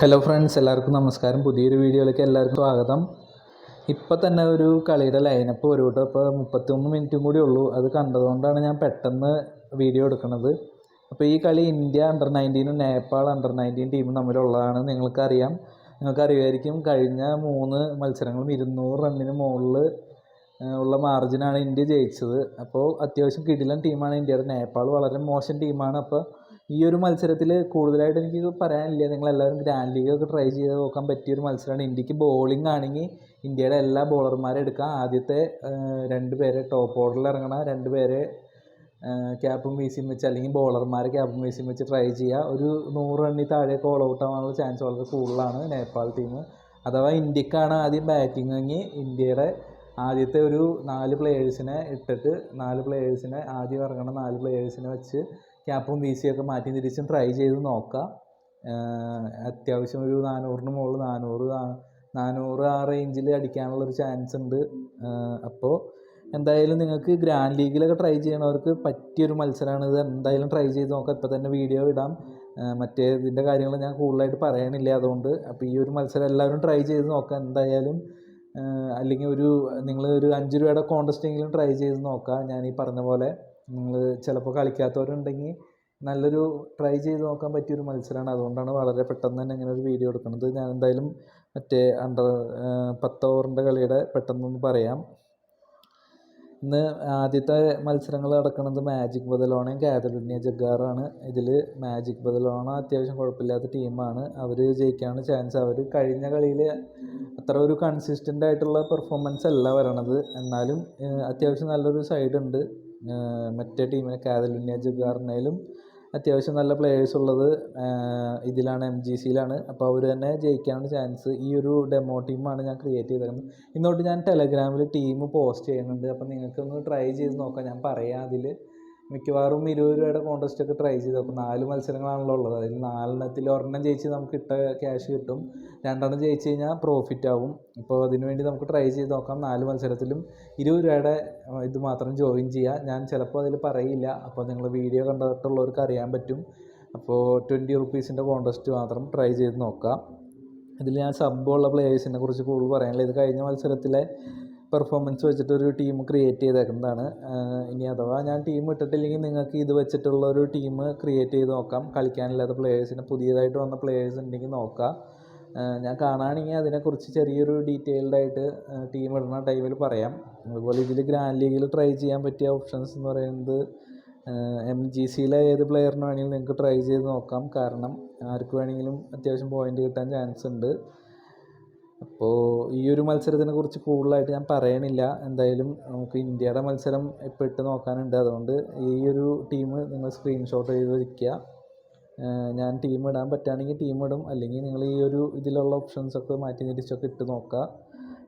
Hello friends എല്ലാവർക്കും നമസ്കാരം. പുതിയൊരു വീഡിയോയിലേക്ക് എല്ലാവർക്കും സ്വാഗതം. ഇപ്പം തന്നെ ഒരു കളിയുടെ ലൈനപ്പ് വരും കേട്ടോ ഇപ്പോൾ മുപ്പത്തൊന്ന് മിനിറ്റും കൂടി ഉള്ളൂ. അത് കണ്ടതുകൊണ്ടാണ് ഞാൻ പെട്ടെന്ന് വീഡിയോ എടുക്കുന്നത്. അപ്പോൾ ഈ കളി ഇന്ത്യ അണ്ടർ നയന്റീനും നേപ്പാൾ അണ്ടർ നയന്റീൻ ടീമും തമ്മിലുള്ളതാണ്. നിങ്ങൾക്കറിയാം. നിങ്ങൾക്കറിയായിരിക്കും കഴിഞ്ഞ മൂന്ന് മത്സരങ്ങളും ഇരുന്നൂറ് റണ്ണിന് മുകളിൽ ഉള്ള മാർജിനാണ് ഇന്ത്യ ജയിച്ചത്. അപ്പോൾ അത്യാവശ്യം കിടിലൻ ടീമാണ് ഇന്ത്യയുടെ. നേപ്പാൾ വളരെ മോശം ടീമാണ് അപ്പോൾ ഈ ഒരു മത്സരത്തിൽ കൂടുതലായിട്ട് എനിക്ക് പറയാനില്ല. നിങ്ങളെല്ലാവരും ഗ്രാൻഡ് ലീഗൊക്കെ ട്രൈ ചെയ്ത് നോക്കാൻ പറ്റിയൊരു മത്സരമാണ് ഇന്ത്യയ്ക്ക് ബോളിംഗ് ആണെങ്കിൽ ഇന്ത്യയുടെ എല്ലാ ബോളർമാരെ എടുക്കാം. ആദ്യത്തെ രണ്ട് പേരെ ടോപ്പ് ഓർഡറിൽ ഇറങ്ങണം രണ്ട് പേരെ ക്യാപ്പും വീസിയും വെച്ച് അല്ലെങ്കിൽ ബോളർമാരെ ക്യാപ്പും വീസിയും വെച്ച് ട്രൈ ചെയ്യുക. ഒരു നൂറ് റണ്ണിൽ താഴേക്ക് ഓൾ ഔട്ട് ആവാനുള്ള ചാൻസ് വളരെ കൂടുതലാണ് നേപ്പാൾ ടീം അഥവാ ഇന്ത്യക്കാണ് ആദ്യം ബാറ്റിംഗ് എങ്കിൽ ഇന്ത്യയുടെ ആദ്യത്തെ ഒരു നാല് പ്ലെയേഴ്സിനെ ഇട്ടിട്ട് നാല് പ്ലെയേഴ്സിനെ ആദ്യം ഇറങ്ങുന്ന നാല് പ്ലെയേഴ്സിനെ വെച്ച് ക്യാപ്പും വി സിയൊക്കെ മാറ്റി തിരിച്ചും ട്രൈ ചെയ്ത് നോക്കാം. അത്യാവശ്യം ഒരു നാനൂറിന് മുകളിൽ നാനൂറ് നാനൂറ് ആ റേഞ്ചിൽ അടിക്കാനുള്ളൊരു ചാൻസ് ഉണ്ട്. അപ്പോൾ എന്തായാലും നിങ്ങൾക്ക് ഗ്രാൻഡ് ലീഗിലൊക്കെ ട്രൈ ചെയ്യണവർക്ക് പറ്റിയൊരു മത്സരമാണ് ഇത്. എന്തായാലും ട്രൈ ചെയ്ത് നോക്കാം. ഇപ്പോൾ തന്നെ വീഡിയോ ഇടാം. മറ്റേ ഇതിന്റെ കാര്യങ്ങൾ ഞാൻ കൂടുതലായിട്ട് പറയണില്ല അതുകൊണ്ട്. അപ്പോൾ ഈ ഒരു മത്സരം എല്ലാവരും ട്രൈ ചെയ്ത് നോക്കാം. എന്തായാലും അല്ലെങ്കിൽ ഒരു നിങ്ങൾ ഒരു അഞ്ച് രൂപയുടെ കോൺടെസ്റ്റെങ്കിലും ട്രൈ ചെയ്ത് നോക്കാം. ഞാൻ ഈ പറഞ്ഞ പോലെ. നിങ്ങൾ ചിലപ്പോൾ കളിക്കാത്തവരുണ്ടെങ്കിൽ നല്ലൊരു ട്രൈ ചെയ്ത് നോക്കാൻ പറ്റിയൊരു മത്സരമാണ് അതുകൊണ്ടാണ് വളരെ പെട്ടെന്ന് തന്നെ ഇങ്ങനെ ഒരു വീഡിയോ എടുക്കുന്നത്. ഞാൻ എന്തായാലും മറ്റേ അണ്ടർ പത്ത് ഓവറിന്റെ കളിയുടെ പെട്ടെന്നൊന്ന് പറയാം. ഇന്ന് ആദ്യത്തെ മത്സരങ്ങൾ നടക്കുന്നത് മാജിക് ബദലോണയും കാതലുണ്യ ജഗ്ഗാറാണ് ഇതിൽ മാജിക് ബദലോണ അത്യാവശ്യം കുഴപ്പമില്ലാത്ത ടീമാണ് അവർ ജയിക്കാനുള്ള ചാൻസ് അവർ കഴിഞ്ഞ കളിയിൽ അത്ര ഒരു കൺസിസ്റ്റന്റ് ആയിട്ടുള്ള പെർഫോമൻസ് അല്ല വരണത്. എന്നാലും അത്യാവശ്യം നല്ലൊരു സൈഡ് ഉണ്ട്. മറ്റേ ടീമിനെ കാതലുന്യ ജഗ്ഗാറിനേലും അത്യാവശ്യം നല്ല പ്ലേയേഴ്സ് ഉള്ളത് ഇതിലാണ് എം ജി സിയിലാണ് അപ്പോൾ അവർ തന്നെ ജയിക്കാനുള്ള ചാൻസ് ഈ ഒരു ഡെമോ ടീമാണ് ഞാൻ ക്രിയേറ്റ് ചെയ്തിരുന്നത് ഇന്നോട്ട് ഞാൻ ടെലഗ്രാമിൽ ടീം പോസ്റ്റ് ചെയ്യുന്നുണ്ട്. അപ്പോൾ നിങ്ങൾക്കൊന്ന് ട്രൈ ചെയ്ത് നോക്കാം. ഞാൻ പറയാം അതിൽ മിക്കവാറും ഇരുപത് രൂപയുടെ കോൺടെസ്റ്റ് ഒക്കെ ട്രൈ ചെയ്തു. അപ്പോൾ നാല് മത്സരങ്ങളാണല്ലോ ഉള്ളത്. അതിൽ നാലെണ്ണത്തിൽ ഒരെണ്ണം ജയിച്ച് നമുക്ക് ഇട്ട ക്യാഷ് കിട്ടും. രണ്ടെണ്ണം ജയിച്ച് കഴിഞ്ഞാൽ പ്രോഫിറ്റ് ആവും. അപ്പോൾ അതിനുവേണ്ടി നമുക്ക് ട്രൈ ചെയ്ത് നോക്കാം. നാല് മത്സരത്തിലും ഇരുപത് രൂപയുടെ ഇത് മാത്രം ജോയിൻ ചെയ്യുക ഞാൻ ചിലപ്പോൾ അതിൽ പറയില്ല. അപ്പോൾ നിങ്ങൾ വീഡിയോ കണ്ടിട്ടുള്ളവർക്ക് അറിയാൻ പറ്റും. അപ്പോൾ ട്വന്റി റുപ്പീസിന്റെ കോൺടെസ്റ്റ് മാത്രം ട്രൈ ചെയ്ത് നോക്കാം. ഇതിൽ ഞാൻ സബ്ബുള്ള പ്ലേയേഴ്സിനെ കുറിച്ച് കൂടുതൽ പറയാനില്ല. ഇത് കഴിഞ്ഞ മത്സരത്തിലെ പെർഫോമൻസ് വെച്ചിട്ട് ഒരു ടീം ക്രിയേറ്റ് ചെയ്തേക്കുന്നതാണ് ഇനി അഥവാ ഞാൻ ടീം ഇട്ടിട്ടില്ലെങ്കിൽ നിങ്ങൾക്ക് ഇത് വെച്ചിട്ടുള്ള ഒരു ടീം ക്രിയേറ്റ് ചെയ്ത് നോക്കാം. കളിക്കാനില്ലാത്ത പ്ലേയേഴ്സിന് പുതിയതായിട്ട് വന്ന പ്ലേയേഴ്സ് ഉണ്ടെങ്കിൽ നോക്കാം. ഞാൻ കാണുകയാണെങ്കിൽ അതിനെക്കുറിച്ച് ചെറിയൊരു ഡീറ്റെയിൽഡ് ആയിട്ട് ടീം ഇടുന്ന ടൈമിൽ പറയാം. അതുപോലെ ഇതിൽ ഗ്രാൻഡ് ലീഗിൽ ട്രൈ ചെയ്യാൻ പറ്റിയ ഓപ്ഷൻസ് എന്ന് പറയുന്നത് എം ജി സിയിലെ ഏത് പ്ലെയറിന് വേണമെങ്കിലും നിങ്ങൾക്ക് ട്രൈ ചെയ്ത് നോക്കാം. കാരണം ആർക്ക് വേണമെങ്കിലും അത്യാവശ്യം പോയിന്റ് കിട്ടാൻ ചാൻസ് ഉണ്ട്. അപ്പോൾ ഈ ഒരു മത്സരത്തിനെ കുറിച്ച് കൂടുതലായിട്ട് ഞാൻ പറയണില്ല. എന്തായാലും നമുക്ക് ഇന്ത്യയുടെ മത്സരം ഇപ്പോൾ ഇട്ട് നോക്കാനുണ്ട്. അതുകൊണ്ട് ഈ ഒരു ടീം നിങ്ങൾ സ്ക്രീൻഷോട്ട് ചെയ്ത് വയ്ക്കുക ഞാൻ ടീം ഇടാൻ പറ്റുകയാണെങ്കിൽ ടീം ഇടും. അല്ലെങ്കിൽ നിങ്ങൾ ഈ ഒരു ഇതിലുള്ള ഓപ്ഷൻസൊക്കെ മാറ്റി തിരിച്ചൊക്കെ ഇട്ട് നോക്കുക.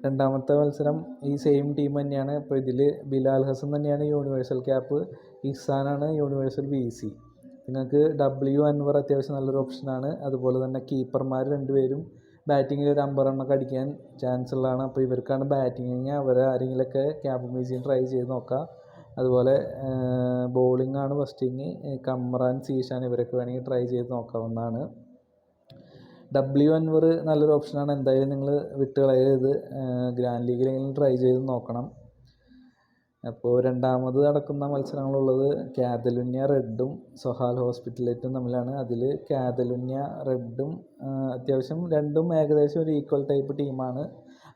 രണ്ടാമത്തെ മത്സരം ഈ സെയിം ടീം തന്നെയാണ്. ഇപ്പോൾ ഇതിൽ ബിലാൽ ഹസൻ തന്നെയാണ് യൂണിവേഴ്സൽ ക്യാപ്പ് ഇഹ്സാനാണ് യൂണിവേഴ്സൽ വി സി നിങ്ങൾക്ക് ഡബ്ല്യു അൻവർ അത്യാവശ്യം നല്ലൊരു ഓപ്ഷനാണ് അതുപോലെ തന്നെ കീപ്പർമാർ രണ്ടുപേരും ബാറ്റിങ്ങിൽ ഒരു അമ്പറെണ്ണൊക്കെ അടിക്കാൻ ചാൻസ് ഉള്ളതാണ്. അപ്പോൾ ഇവർക്കാണ് ബാറ്റിംഗ് അവരെ ആരെങ്കിലുമൊക്കെ ക്യാപ്റ്റൻ മീസിയും ട്രൈ ചെയ്ത് നോക്കാം. അതുപോലെ ബോളിംഗ് ആണ് ഫസ്റ്റിങ് കമ്രാൻ സീഷാൻ ഇവരൊക്കെ വേണമെങ്കിൽ ട്രൈ ചെയ്ത് നോക്കാവുന്നതാണ്. ഡബ്ല്യു അൻവർ നല്ലൊരു ഓപ്ഷനാണ് എന്തായാലും നിങ്ങൾ വിട്ടുകളയരുത്. ഗ്രാൻഡ് ലീഗിലെങ്കിലും ട്രൈ ചെയ്ത് നോക്കണം. അപ്പോൾ രണ്ടാമത് നടക്കുന്ന മത്സരങ്ങളുള്ളത് കാതലുന്യ റെഡും സൊഹാൽ ഹോസ്പിറ്റലേറ്റും തമ്മിലാണ്. അതിൽ കാതലുന്യ റെഡും അത്യാവശ്യം രണ്ടും ഏകദേശം ഒരു ഈക്വൽ ടൈപ്പ് ടീമാണ്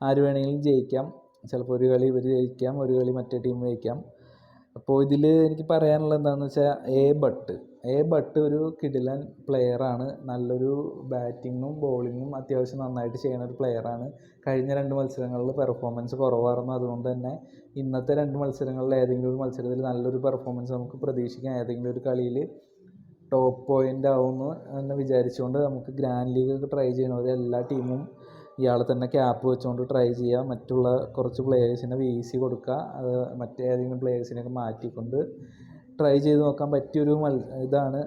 ആര് വേണമെങ്കിലും ജയിക്കാം. ചിലപ്പോൾ ഒരു കളി ഇവർ ജയിക്കാം ഒരു കളി മറ്റേ ടീം ജയിക്കാം. അപ്പോൾ ഇതിൽ എനിക്ക് പറയാനുള്ളത് എന്താണെന്ന് വെച്ചാൽ എ ബട്ട് എ ബട്ട് ഒരു കിടിലൻ പ്ലെയറാണ് നല്ലൊരു ബാറ്റിങ്ങും ബോളിങ്ങും അത്യാവശ്യം നന്നായിട്ട് ചെയ്യുന്ന ഒരു പ്ലെയറാണ് കഴിഞ്ഞ രണ്ട് മത്സരങ്ങളിൽ പെർഫോമൻസ് കുറവായിരുന്നു. അതുകൊണ്ട് തന്നെ ഇന്നത്തെ രണ്ട് മത്സരങ്ങളിൽ ഏതെങ്കിലും ഒരു മത്സരത്തിൽ നല്ലൊരു പെർഫോമൻസ് നമുക്ക് പ്രതീക്ഷിക്കാം. ഏതെങ്കിലും ഒരു കളിയിൽ ടോപ്പ് പോയിന്റ് ആവുമെന്ന് എന്ന് വിചാരിച്ചുകൊണ്ട് നമുക്ക് ഗ്രാൻഡ് ലീഗൊക്കെ ട്രൈ ചെയ്യണവർ എല്ലാ ടീമും ഇയാളെ തന്നെ ക്യാപ്പ് വെച്ചുകൊണ്ട് ട്രൈ ചെയ്യുക മറ്റുള്ള കുറച്ച് പ്ലേയേഴ്സിനെ വീസി കൊടുക്കുക അത് മറ്റേതെങ്കിലും പ്ലേയേഴ്സിനെയൊക്കെ മാറ്റിക്കൊണ്ട് ട്രൈ ചെയ്ത് നോക്കാൻ പറ്റിയൊരു മൽ ഇതാണ്.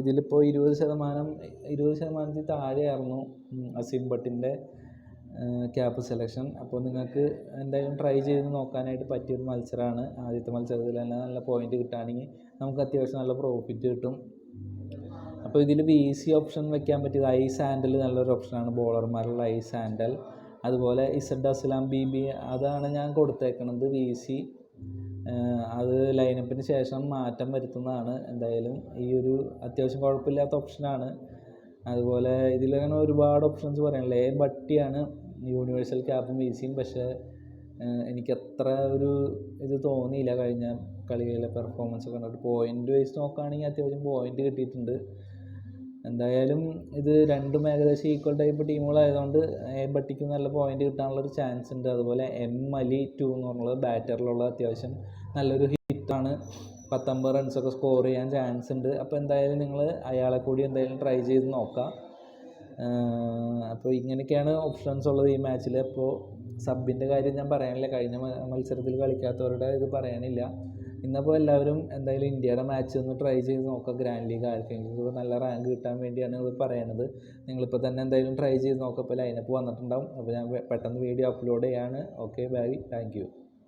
ഇതിലിപ്പോൾ ഇരുപത് ശതമാനം ഇരുപത് ശതമാനത്തിൽ താഴെയായിരുന്നു അസീം ഭട്ടിന്റെ ക്യാപ്പ് സെലക്ഷൻ അപ്പോൾ നിങ്ങൾക്ക് എന്തായാലും ട്രൈ ചെയ്ത് നോക്കാനായിട്ട് പറ്റിയൊരു മത്സരമാണ് ആദ്യത്തെ മത്സരത്തിൽ തന്നെ നല്ല പോയിന്റ് കിട്ടുകയാണെങ്കിൽ നമുക്ക് അത്യാവശ്യം നല്ല പ്രോഫിറ്റ് കിട്ടും. അപ്പോൾ ഇതിൽ ബി സി ഓപ്ഷൻ വെക്കാൻ പറ്റിയത് ഐ സാൻഡൽ നല്ലൊരു ഓപ്ഷനാണ് ബോളർമാരുള്ള ഐ സാൻഡൽ അതുപോലെ ഇസഡ് അസ്ലാം ബി ബി അതാണ് ഞാൻ കൊടുത്തേക്കുന്നത് വി സി അത് ലൈനപ്പിന് ശേഷം മാറ്റം വരുത്തുന്നതാണ്. എന്തായാലും ഈ ഒരു അത്യാവശ്യം കുഴപ്പമില്ലാത്ത ഓപ്ഷനാണ് അതുപോലെ ഇതിലങ്ങനെ ഒരുപാട് ഓപ്ഷൻസ് പറയാനില്ല എ ബട്ടിയാണ് യൂണിവേഴ്സൽ ക്യാപ്പും വി സിയും പക്ഷേ എനിക്കത്ര ഒരു ഇത് തോന്നിയില്ല. കഴിഞ്ഞ കളിയിലെ പെർഫോമൻസ് കണ്ടിട്ട് പോയിന്റ് വൈസ് നോക്കുകയാണെങ്കിൽ അത്യാവശ്യം പോയിന്റ് കിട്ടിയിട്ടുണ്ട്. എന്തായാലും ഇത് രണ്ടും ഏകദേശം ഈക്വൽ ടൈപ്പ് ടീമുകളായതുകൊണ്ട് എ ബട്ടിക്ക് നല്ല പോയിന്റ് കിട്ടാനുള്ള ഒരു ചാൻസ് ഉണ്ട്. അതുപോലെ എം അലി ടു എന്ന് പറഞ്ഞുള്ളത് ബാറ്ററിലുള്ള അത്യാവശ്യം നല്ലൊരു ഹിറ്റാണ് പത്തൊമ്പത് റൺസൊക്കെ സ്കോർ ചെയ്യാൻ ചാൻസ് ഉണ്ട്. അപ്പോൾ എന്തായാലും നിങ്ങൾ അയാളെ കൂടി എന്തായാലും ട്രൈ ചെയ്ത് നോക്കാം. അപ്പോൾ ഇങ്ങനെയൊക്കെയാണ് ഓപ്ഷൻസ് ഉള്ളത് ഈ മാച്ചിൽ അപ്പോൾ സബിന്റെ കാര്യം ഞാൻ പറയാനില്ല. കഴിഞ്ഞ മത്സരത്തിൽ കളിക്കാത്തവരുടെ ഇത് പറയാനില്ല. ഇന്നപ്പോൾ എല്ലാവരും എന്തായാലും ഇന്ത്യയുടെ മാച്ച് ഒന്ന് ട്രൈ ചെയ്ത് നോക്കുക ഗ്രാൻഡ് ലീഗ് ആർക്കെങ്കിലും നല്ല റാങ്ക് കിട്ടാൻ വേണ്ടിയാണ് ഇത് പറയണത്. നിങ്ങളിപ്പോൾ തന്നെ എന്തായാലും ട്രൈ ചെയ്ത് നോക്കുക ഇപ്പോൾ ലൈനപ്പ് വന്നിട്ടുണ്ടാവും. അപ്പോൾ ഞാൻ പെട്ടെന്ന് വീഡിയോ അപ്ലോഡ് ചെയ്യാണ്. Okay bye thank